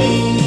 You.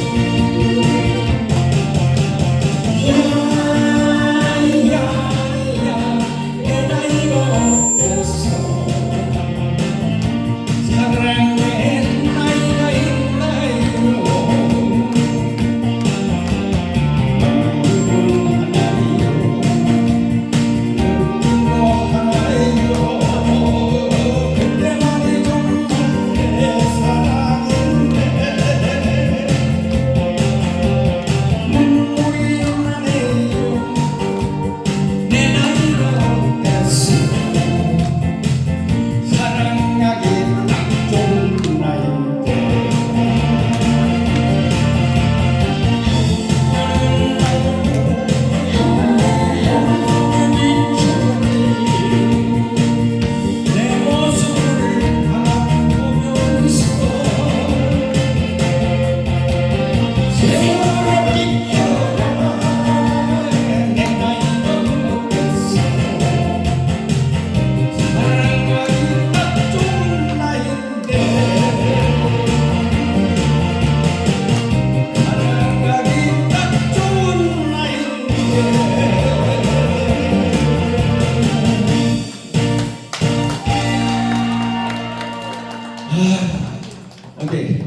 오케이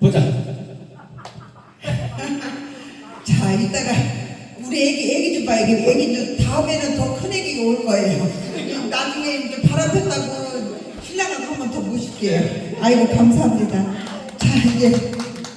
보자 자, 이따가 우리 애기, 애기 좀 봐. 애기, 애기 좀 다음에는 더 큰 애기가 올 거예요. 나중에 이제 바람 폈다고 신랑을 한번 더 모실게요. 아이고, 감사합니다. 자, 이제